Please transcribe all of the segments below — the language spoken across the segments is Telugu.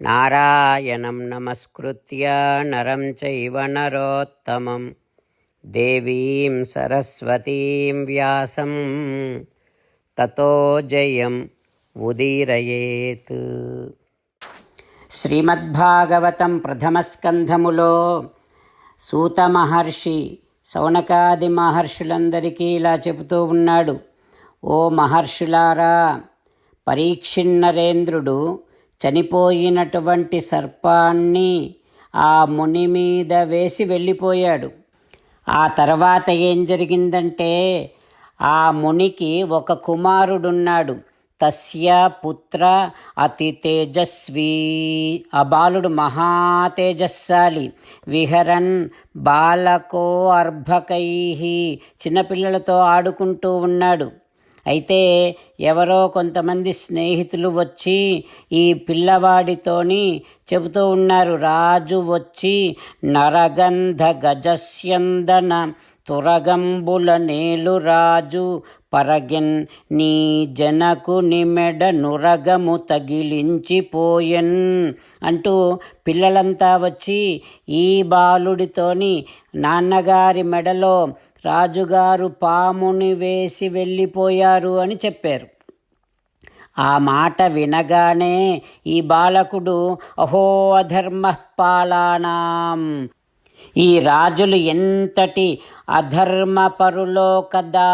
నారాయణం నమస్కృత్య నరం చైవ నరోత్తమం దేవీం సరస్వతీం వ్యాసం తతో జయం ఉదీరయేత్ శ్రీమద్భాగవతం ప్రథమస్కంధములో సూత మహర్షి సౌనకాది మహర్షులందరికీ ఇలా చెబుతూ ఉన్నాడు ఓ మహర్షులారా పరీక్షిన్నరేంద్రుడు చనిపోయినటువంటి సర్పాన్ని ఆ ముని మీద వేసి వెళ్ళిపోయాడు. ఆ తర్వాత ఏం జరిగిందంటే ఆ మునికి ఒక కుమారుడున్నాడు. తస్య పుత్ర అతి తేజస్వీ. ఆ బాలుడు మహాతేజస్సాలి విహరన్ బాలకో అర్భకై చిన్నపిల్లలతో ఆడుకుంటూ ఉన్నాడు. అయితే ఎవరో కొంతమంది స్నేహితులు వచ్చి ఈ పిల్లవాడితోని చెబుతూ ఉన్నారు. రాజు వచ్చి నరగంధ గజస్యందన తురగంబుల నేలు రాజు పరగెన్ నీ జనకు నిమెడ నురగము తగిలించిపోయెన్ అంటూ పిల్లలంతా వచ్చి ఈ బాలుడితోని నాన్నగారి మెడలో రాజుగారు పాముని వేసి వెళ్ళిపోయారు అని చెప్పారు. ఆ మాట వినగానే ఈ బాలకుడు అహో అధర్మ పాలానాం ఈ రాజులు ఎంతటి అధర్మపరులో కదా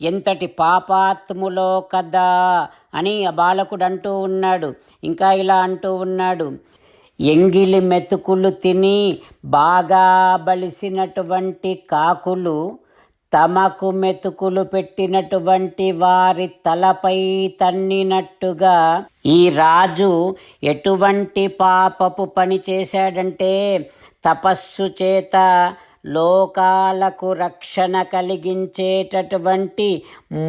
ఎంతటి పాపాత్ములో కదా అని ఆ బాలకుడు అంటూ ఉన్నాడు. ఇంకా ఇలా అంటూ ఉన్నాడు. ఎంగిలి మెతుకులు తిని బాగా బలిసినటువంటి కాకులు తమకు మెతుకులు పెట్టినటువంటి వారి తలపై తన్నినట్టుగా ఈ రాజు ఎటువంటి పాపపు పని చేశాడంటే తపస్సు చేత లోకాలకు రక్షణ కలిగించేటటువంటి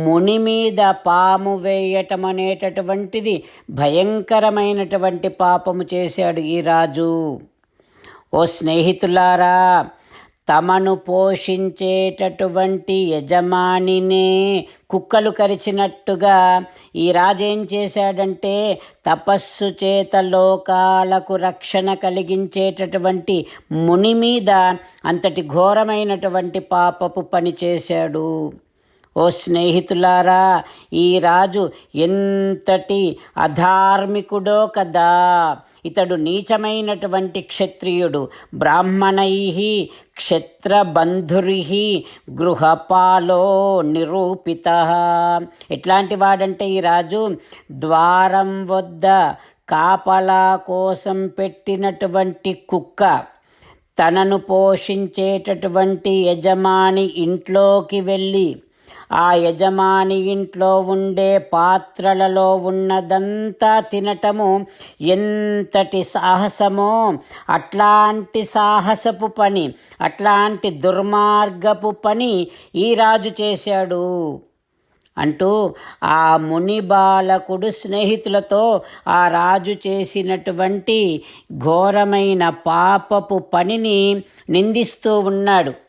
ముని మీద పాము వేయటం అనేటటువంటిది భయంకరమైనటువంటి పాపము చేశాడు ఈ రాజు. ఓ స్నేహితులారా తమను పోషించేటటువంటి యజమానినే కుక్కలు కరిచినట్టుగా ఈ రాజేం చేశాడంటే తపస్సు చేత లోకాలకు రక్షణ కలిగించేటటువంటి ముని మీద అంతటి ఘోరమైనటువంటి పాపపు పని చేశాడు. ఓ స్నేహితులారా ఈ రాజు ఎంతటి అధార్మికుడో కదా. ఇతడు నీచమైనటువంటి క్షత్రియుడు బ్రాహ్మణై క్షత్రబంధురి గృహపాలో నిరూపిత. ఎట్లాంటి వాడంటే ఈ రాజు ద్వారం వద్ద కాపలా కోసం పెట్టినటువంటి కుక్క తనను పోషించేటటువంటి యజమాని ఇంట్లోకి వెళ్ళి ఆ యజమాని ఇంట్లో ఉండే పాత్రలలో ఉన్నదంతా తినటము ఎంతటి సాహసమో అట్లాంటి సాహసపు పని అట్లాంటి దుర్మార్గపు పని ఈ రాజు చేశాడు. అంటూ ఆ ముని బాలకుడు స్నేహితులతో ఆ రాజు చేసినటువంటి ఘోరమైన పాపపు పనిని నిందిస్తూ ఉన్నాడు.